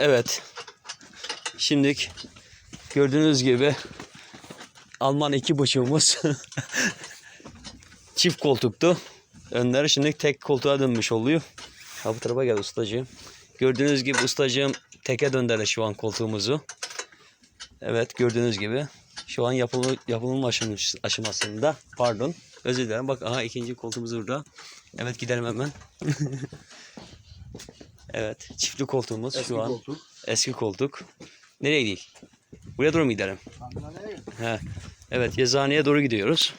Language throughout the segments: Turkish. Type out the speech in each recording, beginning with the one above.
Evet. Şimdilik gördüğünüz gibi Alman iki buçuğumuz çift koltuktu. Önleri şimdi tek koltuğa dönmüş oluyor. Ha bu tarafa gel ustacığım. Gördüğünüz gibi ustacığım teke döndürdü şu an koltuğumuzu. Evet gördüğünüz gibi şu an yapılı, yapılma aşamış- aşamasında. Pardon. Özür dilerim. Bak aha ikinci koltuğumuz burada. Evet gidelim hemen. evet çiftli koltuğumuz Eski şu an. koltuk. Eski koltuk. Nereye gidelim? Buraya doğru mu gidelim? He. Evet yazıhaneye doğru gidiyoruz.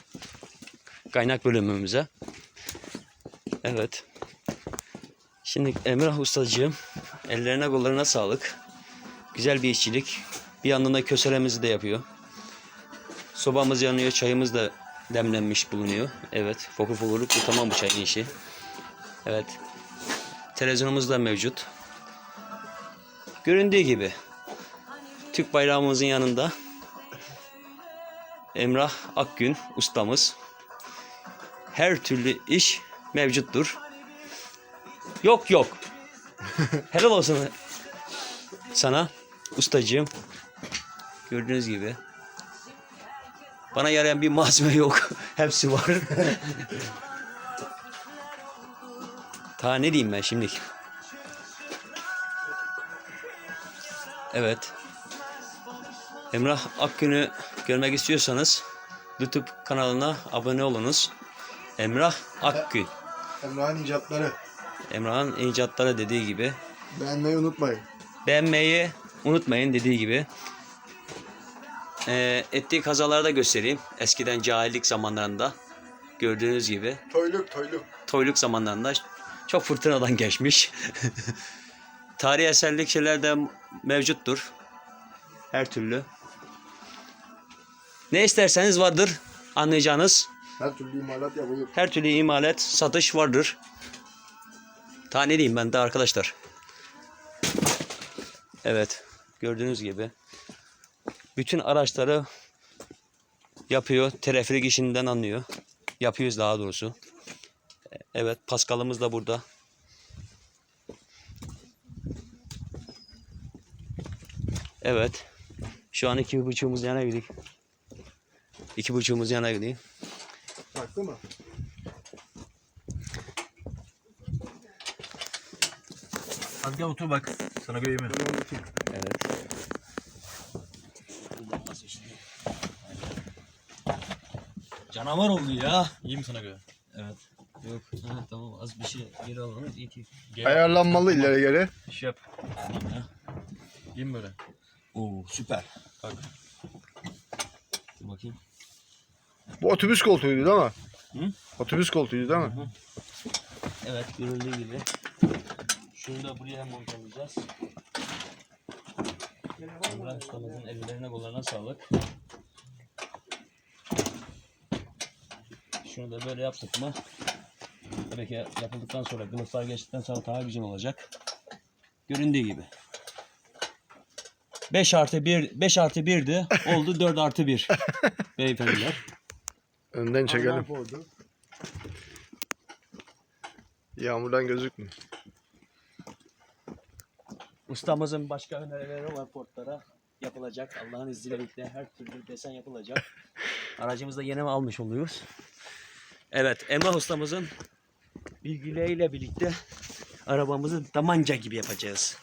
Kaynak bölümümüze. Evet. Şimdi Emrah ustacığım ellerine kollarına sağlık. Güzel bir işçilik. Bir yandan da köselemizi de yapıyor. Sobamız yanıyor, çayımız da demlenmiş bulunuyor. Evet, fokur fokurluk bu tamam bu çayın işi. Evet. Televizyonumuz da mevcut. Göründüğü gibi Türk bayrağımızın yanında Emrah Akgün ustamız. Her türlü iş mevcuttur. Yok yok. Helal olsun sana ustacığım. Gördüğünüz gibi. Bana yarayan bir malzeme yok. Hepsi var. Ta ne diyeyim ben şimdi? Evet. Emrah Akgün'ü görmek istiyorsanız YouTube kanalına abone olunuz. Emrah Akgün. Emrah'ın icatları. Emrah'ın icatları dediği gibi. Beğenmeyi unutmayın. Beğenmeyi unutmayın dediği gibi. Ee, ettiği kazaları da göstereyim. Eskiden cahillik zamanlarında gördüğünüz gibi Toyluk toyluk. toyluk zamanlarında çok fırtınadan geçmiş. Tarihi eserlik şeyler de mevcuttur. Her türlü. Ne isterseniz vardır anlayacağınız. Her türlü imalat yapılır. Her türlü imalat, satış vardır. Ta ne diyeyim ben de arkadaşlar. Evet, gördüğünüz gibi. Bütün araçları yapıyor. Teleferik işinden anlıyor. Yapıyoruz daha doğrusu. Evet, Paskal'ımız da burada. Evet. Şu an iki buçuğumuz yana gidiyor. İki buçuğumuz yana gidiyor. Taktı mı? Hadi gel otur bak. Sana göreyim. Evet. Canavar oldu ya. İyi mi sana göre? Evet. Yok. Ha, tamam az bir şey geri alalım. İyi ki. Gel. Ayarlanmalı ileri geri. İş yap. Tamam ya. Böyle? Oo süper. Bak. Dur bakayım. Bu otobüs koltuğuydu değil mi? Hı? Otobüs koltuğuydu değil mi? Evet görüldüğü gibi. Şunu da buraya montalayacağız. Emrah ustamızın ellerine kollarına sağlık. Şunu da böyle yaptık mı? Tabii ki yapıldıktan sonra, kılıflar geçtikten sonra daha güzel olacak. Göründüğü gibi. 5 artı 1, 5 artı 1'di. Oldu 4 artı 1. Beyefendiler. Önden çekelim. Yağmurdan gözükmüyor. Ustamızın başka önerileri var portlara. Yapılacak. Allah'ın izniyle her türlü desen yapılacak. Aracımızda yeni mi almış oluyoruz? Evet, Emrah ustamızın bilgileriyle birlikte arabamızı damanca gibi yapacağız.